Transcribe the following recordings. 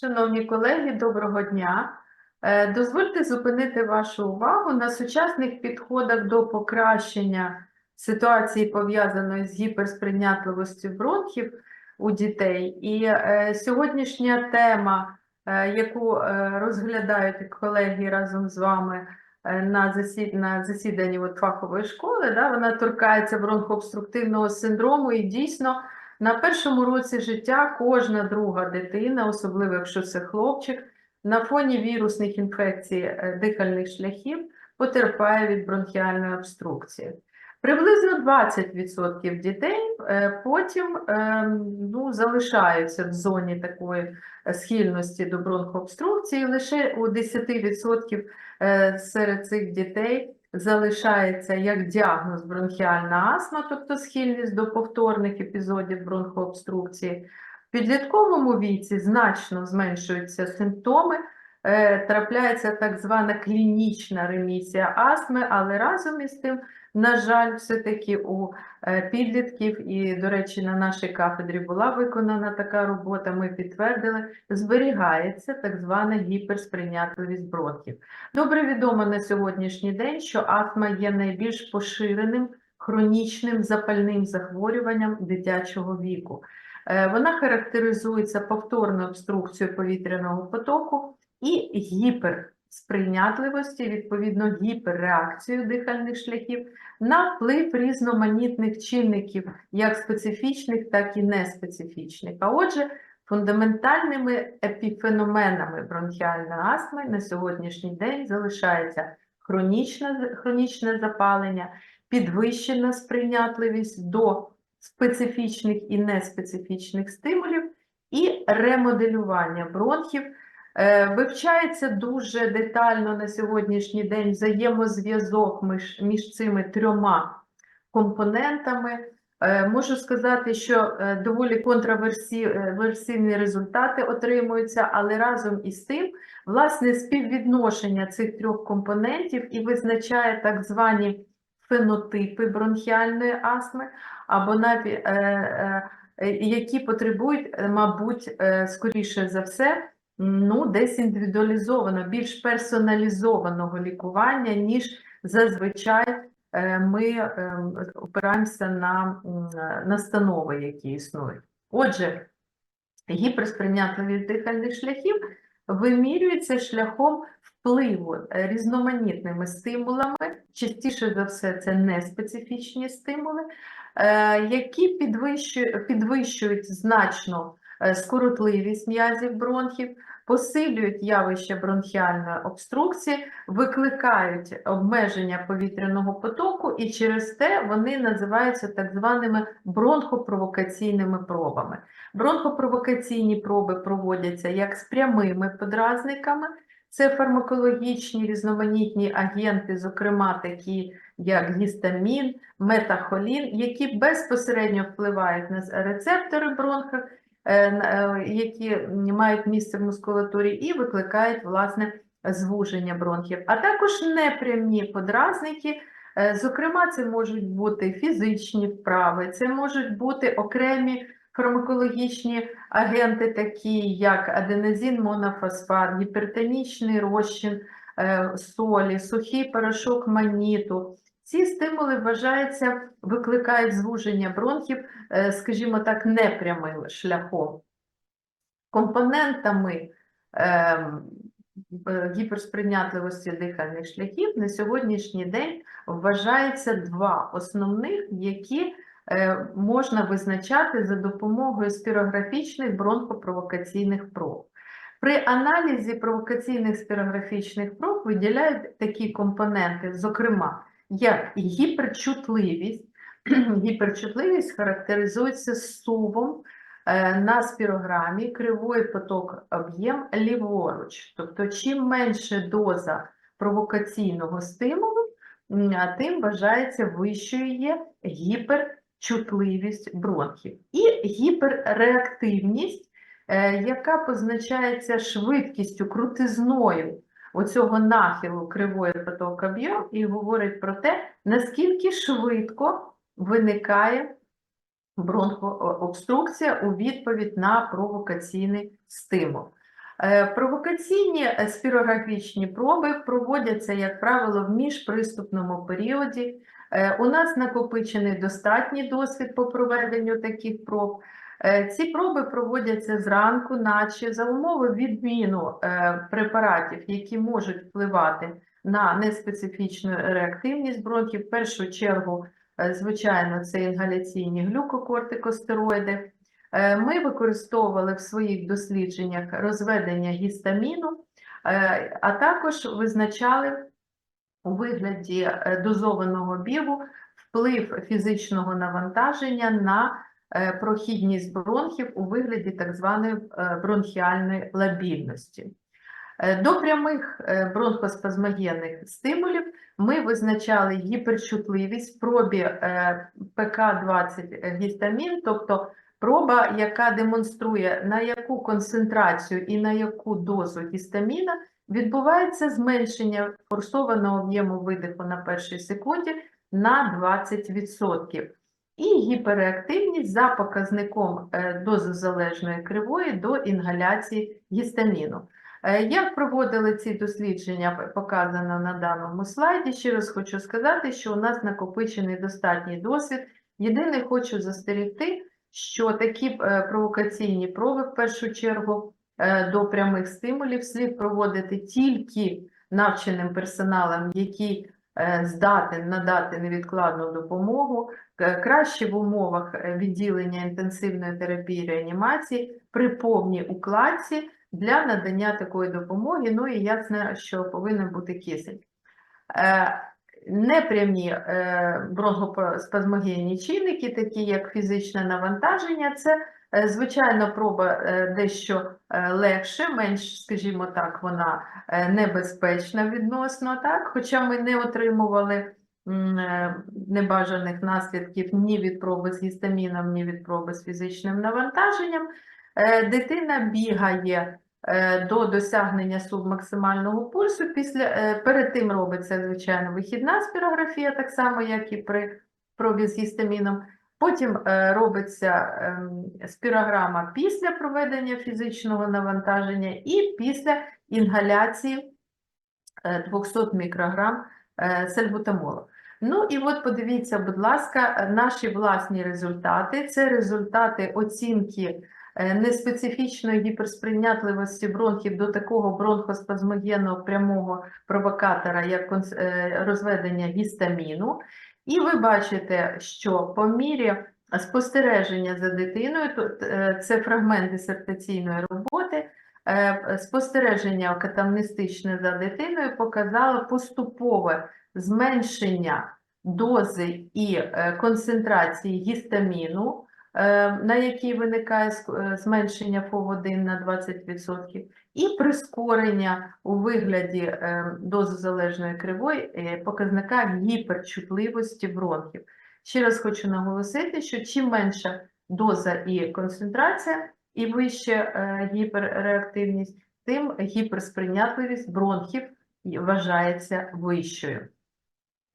Шановні колеги, доброго дня. Е, Дозвольте зупинити вашу увагу на сучасних підходах до покращення ситуації, пов'язаної з гіперсприйнятливістю бронхів у дітей. І е, сьогоднішня тема, е, яку розглядають колеги разом з вами на засіданні фахової школи, вона торкається бронхообструктивного синдрому і дійсно на першому році життя кожна друга дитина, особливо якщо це хлопчик, на фоні вірусних інфекцій е, дихальних шляхів потерпає від бронхіальної обструкції. Приблизно 20% дітей е, потім е, ну, залишаються в зоні такої е, схильності до бронхообструкції, лише у 10% е, серед цих дітей залишається як діагноз бронхіальна астма, тобто схильність до повторних епізодів бронхообструкції. В підлітковому віці значно зменшуються симптоми, е, трапляється так звана клінічна ремісія астми, але разом із тим, на жаль, все-таки у е, підлітків, і, до речі, на нашій кафедрі була виконана така робота, ми підтвердили, зберігається так звана гіперсприйнятливість бронхів. Добре відомо на сьогоднішній день, що астма є найбільш поширеним хронічним запальним захворюванням дитячого віку. Е, Вона характеризується повторною обструкцією повітряного потоку і гіперсприйнятливості, відповідно гіперреакцією дихальних шляхів на вплив різноманітних чинників, як специфічних, так і неспецифічних. А отже, фундаментальними епіфеноменами бронхіальної астми на сьогоднішній день залишається хронічне, хронічне запалення, підвищена сприйнятливість до специфічних і неспецифічних стимулів і ремоделювання бронхів. Е, Вивчається дуже детально на сьогоднішній день взаємозв'язок між, між цими трьома компонентами. Е, Можу сказати, що е, доволі контраверсійні результати отримуються, але разом із тим, власне, співвідношення цих трьох компонентів і визначає так звані фенотипи бронхіальної астми, або навіть які потребують, мабуть, скоріше за все, ну, десь індивідуалізовано, більш персоналізованого лікування, ніж зазвичай е, ми е, опираємося на настанови, які існують. Отже, гіперсприйнятливість дихальних шляхів вимірюється шляхом впливу різноманітними стимулами, частіше за все це неспецифічні стимули, е, які підвищують, значно скоротливість м'язів бронхів, посилюють явище бронхіальної обструкції, викликають обмеження повітряного потоку, і через те вони називаються так званими бронхопровокаційними пробами. Бронхопровокаційні проби проводяться як з прямими подразниками, це фармакологічні різноманітні агенти, зокрема такі як гістамін, метахолін, які безпосередньо впливають на рецептори е, е, які мають місце в мускулатурі і викликають власне звуження бронхів, а також непрямі подразники. Е, Зокрема, це можуть бути фізичні вправи, це можуть бути окремі фармакологічні агенти, такі як аденозин, монофосфат, гіпертонічний розчин е, солі, сухий порошок маніту. Ці стимули вважаються, викликають звуження бронхів, е, скажімо так, непрямим шляхом. Компонентами ем, гіперсприйнятливості дихальних шляхів на сьогоднішній день вважається два основних, які е, можна визначати за допомогою спірографічних бронхопровокаційних проб. При аналізі провокаційних спірографічних проб виділяють такі компоненти, зокрема, як гіперчутливість. Гіперчутливість характеризується сувом е, на спірограмі кривий поток об'єм ліворуч. Тобто, чим менше доза провокаційного стимулу, тим вважається вищою є гіперчутливість бронхів. І гіперреактивність, е, яка позначається швидкістю, крутизною оцього нахилу кривої поток об'єм і говорить про те, наскільки швидко виникає бронхообструкція у відповідь на провокаційний стимул. Е, Провокаційні спірографічні проби проводяться, як правило, в міжприступному періоді. Е, У нас накопичений достатній досвід по проведенню таких проб. Е, Ці проби проводяться зранку, наче за умови відміну е, препаратів, які можуть впливати на неспецифічну реактивність бронхів. В першу чергу, е, звичайно, це інгаляційні глюкокортикостероїди. Ми використовували в своїх дослідженнях розведення гістаміну, а також визначали у вигляді дозованого бігу вплив фізичного навантаження на прохідність бронхів у вигляді так званої е, бронхіальної лабільності. Е, До прямих е, бронхоспазмогенних стимулів ми визначали гіперчутливість в пробі е, ПК-20 гістамін, тобто проба, яка демонструє, на яку концентрацію і на яку дозу гістаміна відбувається зменшення форсованого об'єму видиху на першій секунді на 20%. І гіперреактивність за показником е, дозозалежної кривої до інгаляції гістаміну. Е, Як проводили ці дослідження, показано на даному слайді. Ще раз хочу сказати, що у нас накопичений достатній досвід. Єдине, хочу застерегти, що такі е, провокаційні проби, в першу чергу, до прямих стимулів слід проводити тільки навченим персоналом, який здатен надати невідкладну допомогу, краще в умовах е, відділення інтенсивної терапії реанімації при повній укладці для надання такої допомоги. Ну і ясно, що повинен бути кисень. Е, Непрямі е, бронхоспазмогенні чинники, такі як фізичне навантаження, це, е, звичайно, проба е, дещо е, легше, менш, скажімо так, вона е, небезпечна відносно, так? хоча ми не отримували е, небажаних наслідків ні від проби з гістаміном, ні від проби з фізичним навантаженням. Е, Дитина бігає е, до досягнення субмаксимального пульсу. Після, е, перед тим робиться, звичайно, вихідна спірографія, так само, як і при пробі з гістаміном. Потім е, робиться ем, спірограма після проведення фізичного навантаження і після інгаляції е, 200 мікрограм е, сальбутамолу. Ну і от подивіться, будь ласка, наші власні результати. Це результати оцінки е, неспецифічної гіперсприйнятливості бронхів до такого бронхоспазмогенного прямого провокатора, як е, розведення гістаміну. І ви бачите, що по мірі спостереження за дитиною, тут е, це фрагмент дисертаційної роботи, е, спостереження катамністичне за дитиною показало поступове зменшення дози і е, концентрації гістаміну, на якій виникає зменшення ФОВ1 на 20%, і прискорення у вигляді е, дозозалежної кривої е, показника гіперчутливості бронхів. Ще раз хочу наголосити, що чим менша доза і концентрація, і вища е, гіперреактивність, тим гіперсприйнятливість бронхів вважається вищою.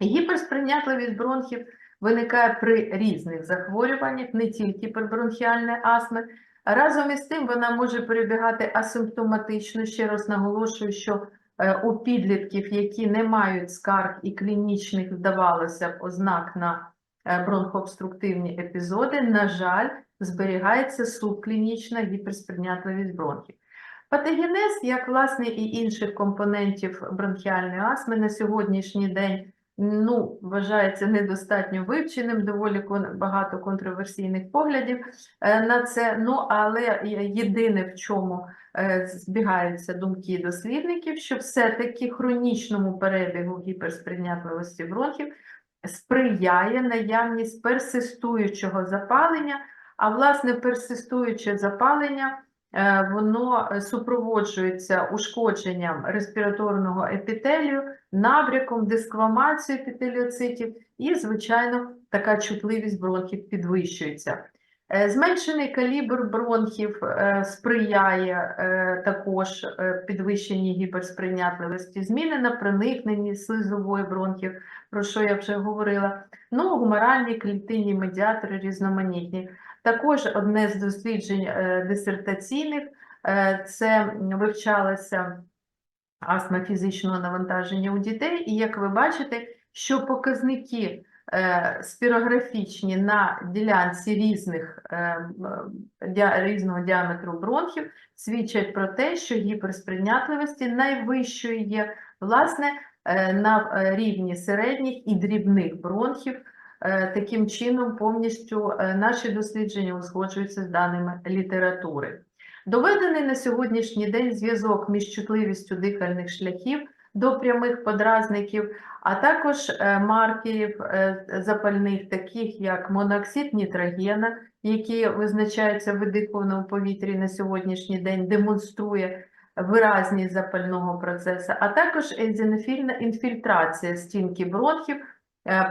Гіперсприйнятливість бронхів виникає при різних захворюваннях, не тільки при бронхіальної астми. Разом із тим вона може перебігати асимптоматично. Ще раз наголошую, що е, у підлітків, які не мають скарг і клінічних, здавалося б, ознак на е, бронхообструктивні епізоди, на жаль, зберігається субклінічна гіперсприйнятливість бронхів. Патогенез, як власне і інших компонентів бронхіальної астми, на сьогоднішній день ну, вважається недостатньо вивченим, доволі багато контроверсійних поглядів е, на це. Ну, але єдине, в чому е, збігаються думки дослідників, що все-таки хронічному перебігу гіперсприйнятливості бронхів сприяє наявність персистуючого запалення, а власне персистуюче запалення воно е, супроводжується ушкодженням респіраторного епітелію, набряком, дисквамацією епітеліоцитів і, звичайно, така чутливість бронхів підвищується. Е, Зменшений калібр бронхів е, сприяє е, також е, підвищенні гіперсприйнятливості, зміни на проникненні слизової бронхів, про що я вже говорила, ну, гуморальні клітинні медіатори різноманітні. Також одне з досліджень е, дисертаційних Е, Це вивчалася астма фізичного навантаження у дітей, і як ви бачите, що показники е, спірографічні на ділянці різних, різного діаметру бронхів свідчать про те, що гіперсприйнятливості найвищої є власне на рівні середніх і дрібних бронхів. Е, Таким чином, повністю е, наші дослідження узгоджуються з даними літератури. Доведений на сьогоднішній день зв'язок між чутливістю дихальних шляхів до прямих подразників, а також е, маркерів запальних, таких як моноксид нітрогена, який визначається в видихованому повітрі на сьогоднішній день, демонструє виразність запального процесу, а також езінофільна інфільтрація стінки бронхів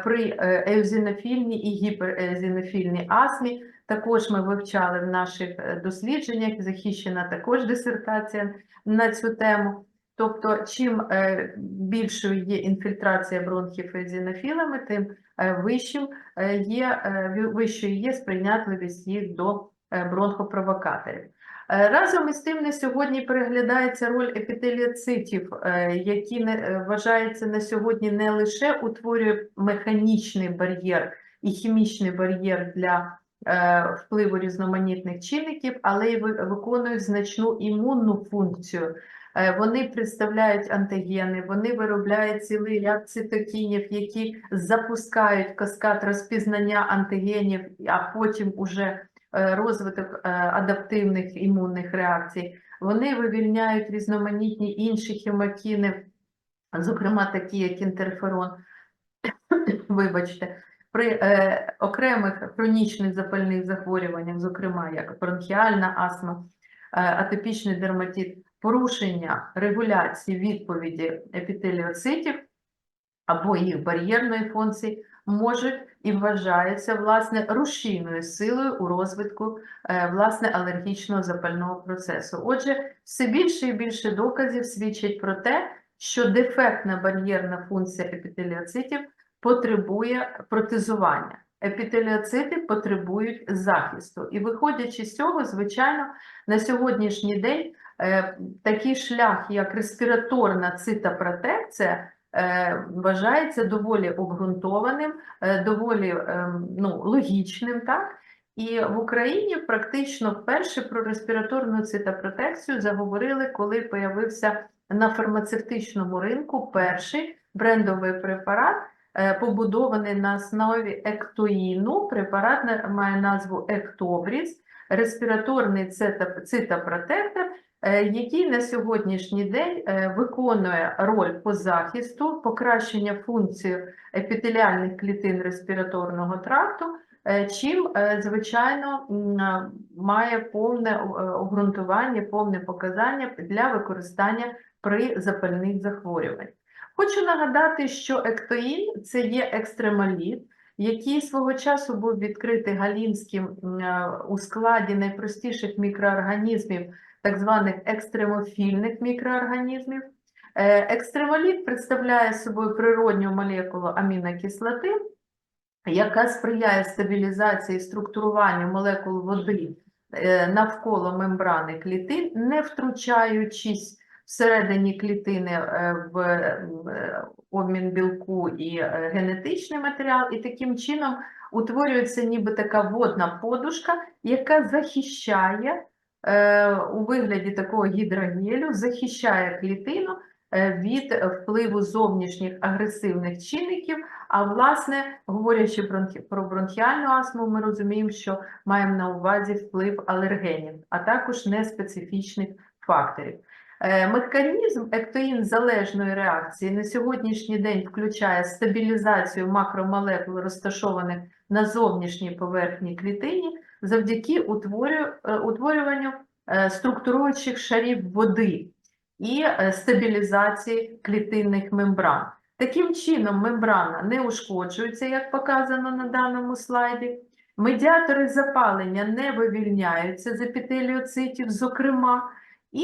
при е, еозінофільній і гіперезінофільній астмі. Також ми вивчали в наших е, дослідженнях, захищена також дисертація на цю тему. Тобто, чим е, більшою є інфільтрація бронхів езінофілами, тим вищим є, вищою є сприйнятливість їх до бронхопровокаторів. Е, Разом із тим, на сьогодні переглядається роль епітеліоцитів, е, які е, на сьогодні не лише утворює механічний бар'єр і хімічний бар'єр для впливу різноманітних чинників, але й виконують значну імунну функцію. Вони представляють антигени, вони виробляють цілий ряд цитокінів, які запускають каскад розпізнання антигенів, а потім уже розвиток е, адаптивних імунних реакцій. Вони вивільняють різноманітні інші хімокіни, зокрема такі, як інтерферон. Вибачте, при е, окремих хронічних запальних захворюваннях, зокрема як бронхіальна астма, е, атопічний дерматит, порушення регуляції відповіді епітеліоцитів або їх бар'єрної функції можуть і вважаються власне рушійною силою у розвитку е, власне алергічного запального процесу. Отже, все більше і більше доказів свідчить про те, що дефектна бар'єрна функція епітеліоцитів потребує протезування. Епітеліоцити потребують захисту. І виходячи з цього, звичайно, на сьогоднішній день е, такий шлях, як респіраторна цитопротекція, вважається доволі обґрунтованим, е, доволі ем, ну, логічним, так? І в Україні практично вперше про респіраторну цитопротекцію заговорили, коли появився на фармацевтичному ринку перший брендовий препарат, е, побудований на основі ектоїну. Препарат має назву Ектобріз, респіраторний цитопротектор, е, який на сьогоднішній день е, виконує роль по захисту, покращення функції епітеліальних клітин респіраторного тракту, е, чим, е, звичайно, має повне е, обґрунтування, повне показання для використання при запальних захворюваннях. Хочу нагадати, що ектоїн – це є екстремаліт, який свого часу був відкритий Галінським е, у складі найпростіших мікроорганізмів, так званих екстремофільних мікроорганізмів. Е, Екстремоліт представляє собою природню молекулу амінокислоти, яка сприяє стабілізації і структуруванню молекул води е, навколо мембрани клітин, не втручаючись всередині клітини е, в обмін білку і генетичний матеріал, і таким чином утворюється ніби така водна подушка, яка захищає у вигляді такого гідрогелю, захищає клітину е, від впливу зовнішніх агресивних чинників. А власне, говорячи про бронхіальну астму, ми розуміємо, що маємо на увазі вплив алергенів, а також неспецифічних факторів. Е, Механізм ектоїн залежної реакції на сьогоднішній день включає стабілізацію макромолекул, розташованих на зовнішній поверхні клітині, завдяки е, утворюванню е, структуруючих шарів води і е, стабілізації клітинних мембран. Таким чином, мембрана не ушкоджується, як показано на даному слайді. Медіатори запалення не вивільняються з епітеліоцитів, зокрема. І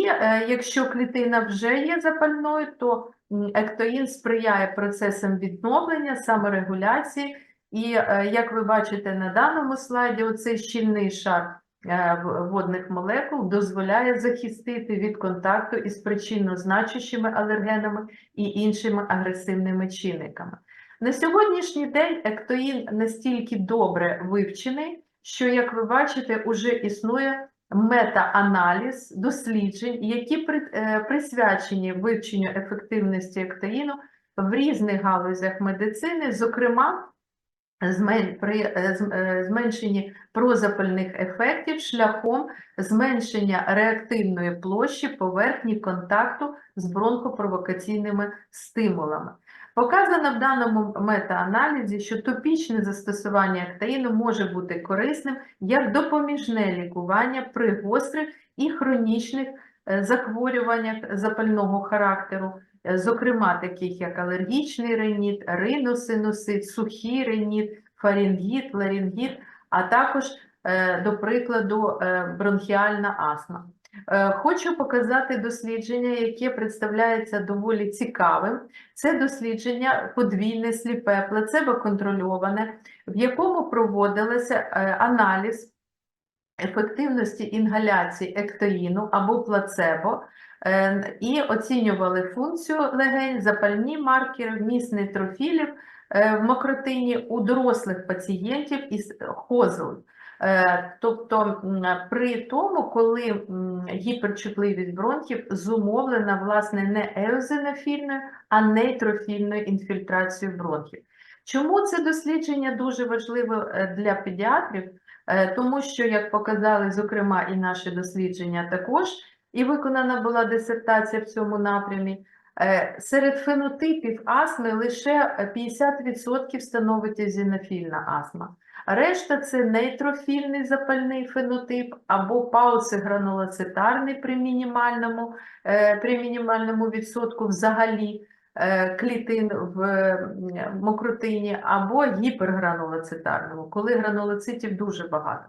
якщо клітина вже є запальною, то ектоїн сприяє процесам відновлення, саморегуляції. І е, як ви бачите на даному слайді, оцей щільний шар е, водних молекул дозволяє захистити від контакту із причинно-значущими алергенами і іншими агресивними чинниками. На сьогоднішній день ектоїн настільки добре вивчений, що, як ви бачите, уже існує мета-аналіз досліджень, які е, присвячені вивченню ефективності ектоїну в різних галузях медицини, зокрема, при е, е, зменшенні прозапальних ефектів шляхом зменшення реактивної площі поверхні контакту з бронхопровокаційними стимулами. Показано в даному мета-аналізі, що топічне застосування ектаїну може бути корисним як допоміжне лікування при гострих і хронічних е, захворюваннях запального характеру, зокрема таких як алергічний реніт, риносинусит, сухий реніт, фарінгіт, ларингіт, а також, е, до прикладу, е, бронхіальна астма. Е, Хочу показати дослідження, яке представляється доволі цікавим. Це дослідження подвійне сліпе, плацебо-контрольоване, в якому проводилося е, аналіз ефективності інгаляції ектоїну або плацебо е, і оцінювали функцію легень, запальні маркери, вміст нейтрофілів е, в мокротині у дорослих пацієнтів із ХОЗЛ. Е, Тобто при тому, коли гіперчутливість бронхів зумовлена власне не еозинофільною, а нейтрофільною інфільтрацією бронхів. Чому це дослідження дуже важливе е, для педіатрів? Е, Тому що, як показали, зокрема, і наші дослідження також, і виконана була дисертація в цьому напрямі, е, серед фенотипів астми лише е, 50% становить езінофільна астма. Решта це нейтрофільний запальний фенотип або пауцигранулоцитарний при мінімальному, е, при мінімальному відсотку взагалі клітин в мокротині, або гіпергранулоцитарному, коли гранулоцитів дуже багато.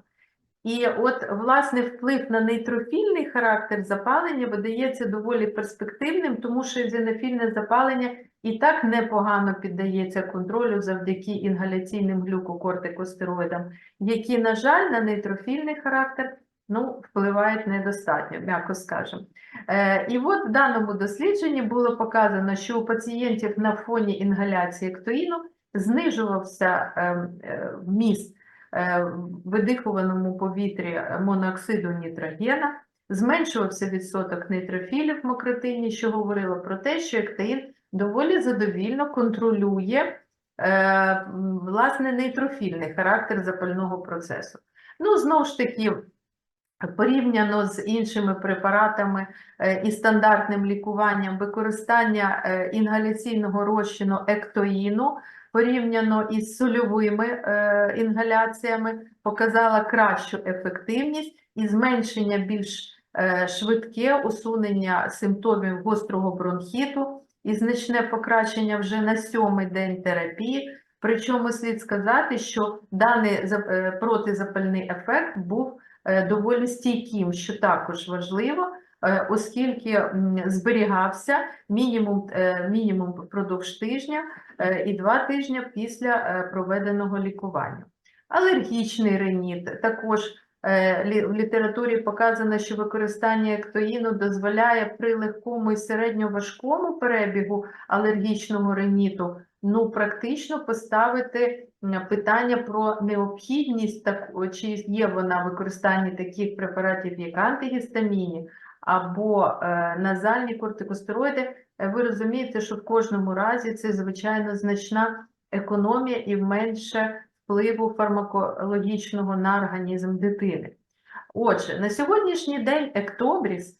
І от, власне, вплив на нейтрофільний характер запалення видається доволі перспективним, тому що езінофільне запалення і так непогано піддається контролю завдяки інгаляційним глюкокортикостероїдам, які, на жаль, на нейтрофільний характер ну, впливають недостатньо, м'яко скажемо. Е, і от в даному дослідженні було показано, що у пацієнтів на фоні інгаляції ектоїну знижувався ем, е, вміст е, в видихуваному повітрі монооксиду нітрогена, зменшувався відсоток нейтрофілів в мокротині, що говорило про те, що ектеїн доволі задовільно контролює е, власне нейтрофільний характер запального процесу. Ну, знову ж таки, порівняно з іншими препаратами е, і стандартним лікуванням, використання е, інгаляційного розчину ектоїну порівняно із сольовими е, інгаляціями показала кращу ефективність і зменшення більш швидке усунення симптомів гострого бронхіту і значне покращення вже на сьомий день терапії. Причому слід сказати, що даний за- протизапальний ефект був доволі стійким, що також важливо, е, оскільки зберігався мінімум, е, мінімум впродовж тижня е, і два тижні після е, проведеного лікування. Алергічний реніт також е, в літературі показано, що використання ектоїну дозволяє при легкому і середньоважкому перебігу алергічного реніту ну, практично поставити питання про необхідність, так, чи є вона в використанні таких препаратів, як антигістаміні або е, назальні кортикостероїди. Е, Ви розумієте, що в кожному разі це, звичайно, значна економія і менше впливу фармакологічного на організм дитини. Отже, на сьогоднішній день Ектобріс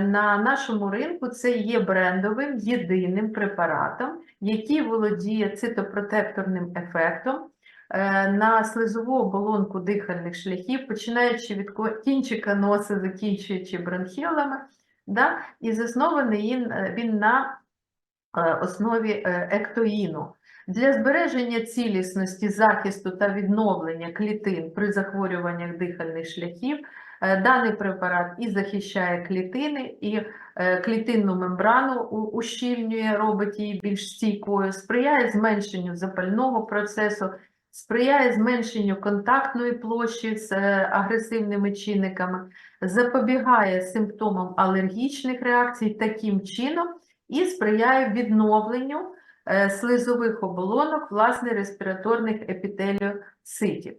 на нашому ринку це є брендовим єдиним препаратом, який володіє цитопротекторним ефектом е, на слизову оболонку дихальних шляхів, починаючи від кінчика носа, закінчуючи бронхіолами, да? і заснований він, е, на е, основі е, ектоїну. Для збереження цілісності, захисту та відновлення клітин при захворюваннях дихальних шляхів е, даний препарат і захищає клітини, і е, клітинну мембрану ущільнює, робить її більш стійкою, сприяє зменшенню запального процесу. сприяє зменшенню контактної площі з е, агресивними чинниками, запобігає симптомам алергічних реакцій таким чином і сприяє відновленню слизових оболонок, власне, респіраторних епітеліоцитів.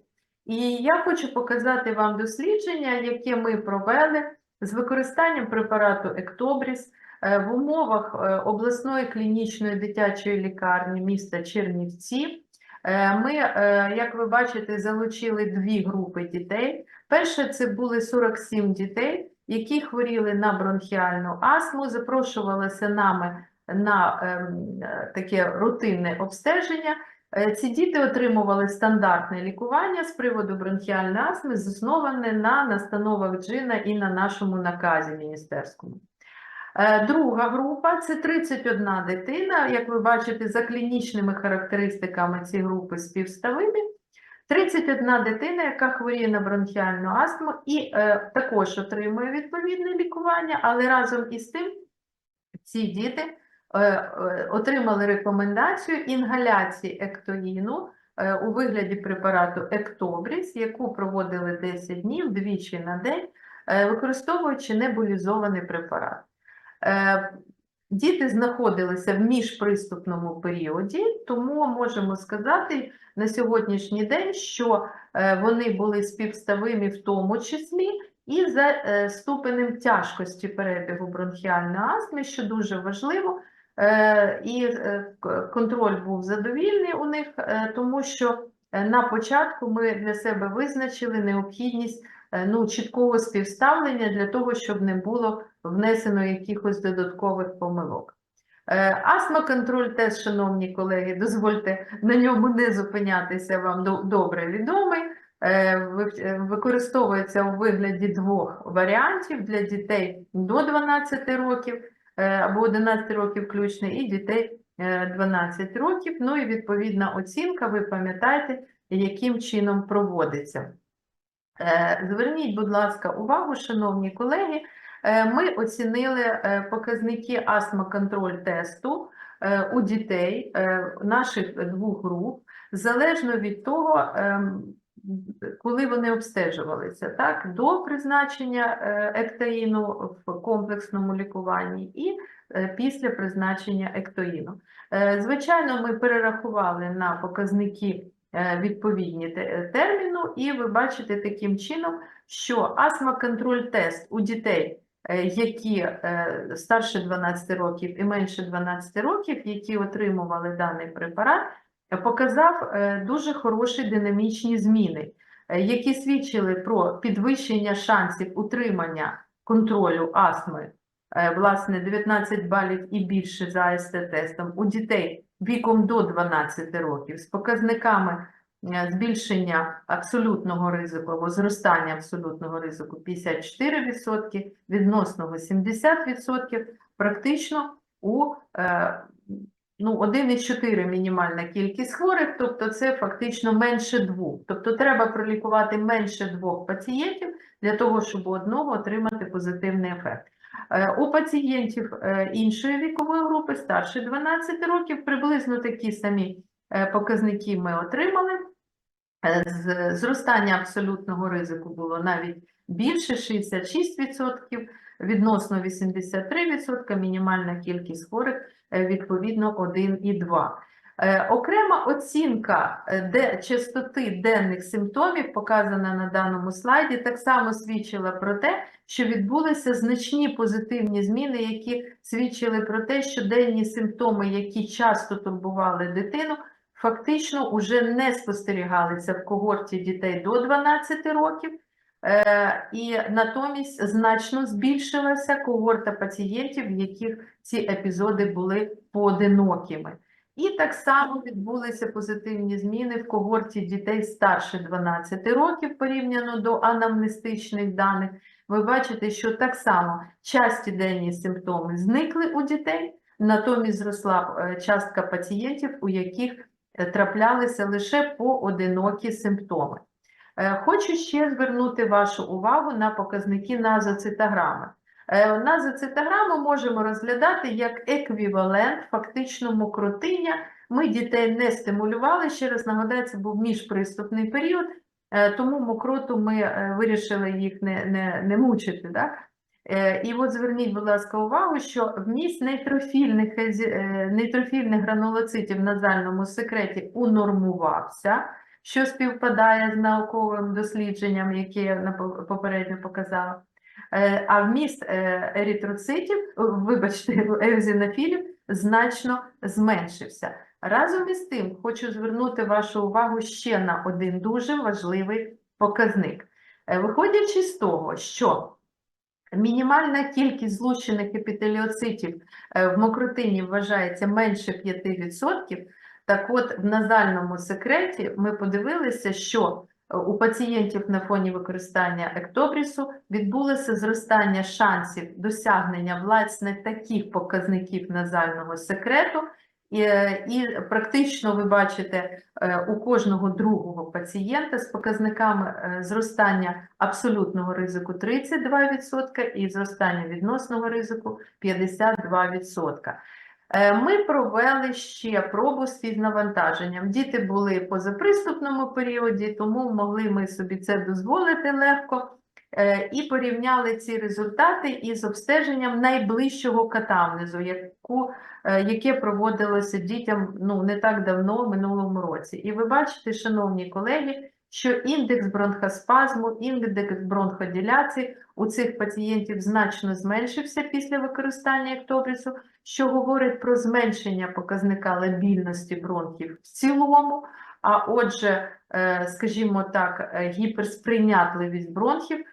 І я хочу показати вам дослідження, яке ми провели з використанням препарату Ектобріс е, в умовах е, обласної клінічної дитячої лікарні міста Чернівці. Е, Ми, е, як ви бачите, залучили дві групи дітей. Перше це були 47 дітей, які хворіли на бронхіальну астму, запрошувалися нами на ем, е, таке рутинне обстеження. Е, Ці діти отримували стандартне лікування з приводу бронхіальної астми, засноване на настановах Джина і на нашому наказі міністерському. Е, Друга група це 31 дитина, як ви бачите, за клінічними характеристиками ці групи співставимі. 31 дитина, яка хворіє на бронхіальну астму і е, також отримує відповідне лікування, але разом із тим ці діти отримали рекомендацію інгаляції ектоїну е, у вигляді препарату Ектобріс, яку проводили 10 днів двічі на день, е, використовуючи небулізований препарат. Е, Діти знаходилися в міжприступному періоді, тому можемо сказати на сьогоднішній день, що е, вони були співставимі в тому числі і за е, ступенем тяжкості перебігу бронхіальної астми, що дуже важливо, Е, і е, контроль був задовільний у них, е, тому що е, на початку ми для себе визначили необхідність е, ну, чіткого співставлення для того, щоб не було внесено якихось додаткових помилок. Е, Астма контроль тест, шановні колеги, дозвольте на ньому не зупинятися, вам добре відомий. Е, е, Використовується у вигляді двох варіантів для дітей до 12 років е, або 11 років включно, і дітей е, 12 років. Ну і відповідна оцінка, ви пам'ятаєте, яким чином проводиться. Е, Зверніть, будь ласка, увагу, шановні колеги. Е, Ми оцінили е, показники астмоконтроль тесту е, у дітей е, наших двох груп, залежно від того, ем, коли вони обстежувалися, так, до призначення е, ектаїну в комплексному лікуванні і е, після призначення ектоїну. Е, Звичайно, ми перерахували на показники відповідні терміну, і ви бачите таким чином, що астма-контроль тест у дітей, які старше 12 років і менше 12 років, які отримували даний препарат, показав е, дуже хороші динамічні зміни, е, які свідчили про підвищення шансів утримання контролю астми, е, власне, 19 балів і більше за АСТ-тестом. У дітей віком до 12 років з показниками збільшення абсолютного ризику або зростання абсолютного ризику 54%, відносного 70%, практично у ну, 1,4 мінімальна кількість хворих, тобто це фактично менше двох. Тобто треба пролікувати менше двох пацієнтів для того, щоб у одного отримати позитивний ефект. Е, У пацієнтів е, іншої вікової групи, старше 12 років, приблизно такі самі е, показники ми отримали. Е, Зростання абсолютного ризику було навіть більше 66%, відносно 83%, мінімальна кількість хворих е, відповідно 1,2. Е, Окрема оцінка частоти денних симптомів, показана на даному слайді, так само свідчила про те, що відбулися значні позитивні зміни, які свідчили про те, що денні симптоми, які часто турбували дитину, фактично вже не спостерігалися в когорті дітей до 12 років, е, і натомість значно збільшилася когорта пацієнтів, в яких ці епізоди були поодинокими. І так само відбулися позитивні зміни в когорті дітей старше 12 років порівняно до анамнестичних даних. Ви бачите, що так само часті денні симптоми зникли у дітей, натомість зросла е, частка пацієнтів, у яких траплялися лише поодинокі симптоми. Е, Хочу ще звернути вашу увагу на показники назоцитограми. Е, Назоцитограму можемо розглядати як еквівалент фактично мокротиння Ми дітей не стимулювали. Ще раз нагадаю, це був міжприступний період, е, тому мокроту ми е, вирішили їх не, не, не мучити. Да? Е, І от зверніть, будь ласка, увагу, що вміст нейтрофільних, е, нейтрофільних гранулоцитів в назальному секреті унормувався, що співпадає з науковим дослідженням, яке я попередньо показала. Е, А вміст е, еритроцитів, вибачте, еозінофілів значно зменшився. Разом із тим, хочу звернути вашу увагу ще на один дуже важливий показник. Е, Виходячи з того, що Мінімальна кількість злущених епітеліоцитів е, в мокротині вважається менше 5%. Так от, в назальному секреті ми подивилися, що е, у пацієнтів на фоні використання ектобрісу відбулося зростання шансів досягнення власне таких показників назального секрету, і, і практично ви бачите е, у кожного другого пацієнта з показниками е, зростання абсолютного ризику 32% і зростання відносного ризику 52%. Е, Ми провели ще пробу з фізнавантаженням. Діти були позаприступному періоді, тому могли ми собі це дозволити легко. Е, І порівняли ці результати із обстеженням найближчого катамнезу, яку, е, яке проводилося дітям ну, не так давно, в минулому році. І ви бачите, шановні колеги, що індекс бронхоспазму, індекс бронходиляції у цих пацієнтів значно зменшився після використання ектобрісу, що говорить про зменшення показника лабільності бронхів в цілому, а отже, е, скажімо так, гіперсприйнятливість бронхів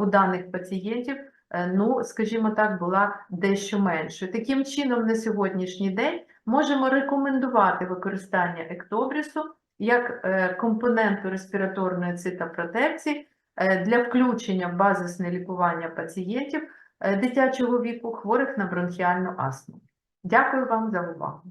у даних пацієнтів, е, ну, скажімо так, була дещо меншою. Таким чином, на сьогоднішній день можемо рекомендувати використання ектобрісу як е, компоненту респіраторної цитопротекції е, для включення в базисне лікування пацієнтів е, дитячого віку, хворих на бронхіальну астму. Дякую вам за увагу.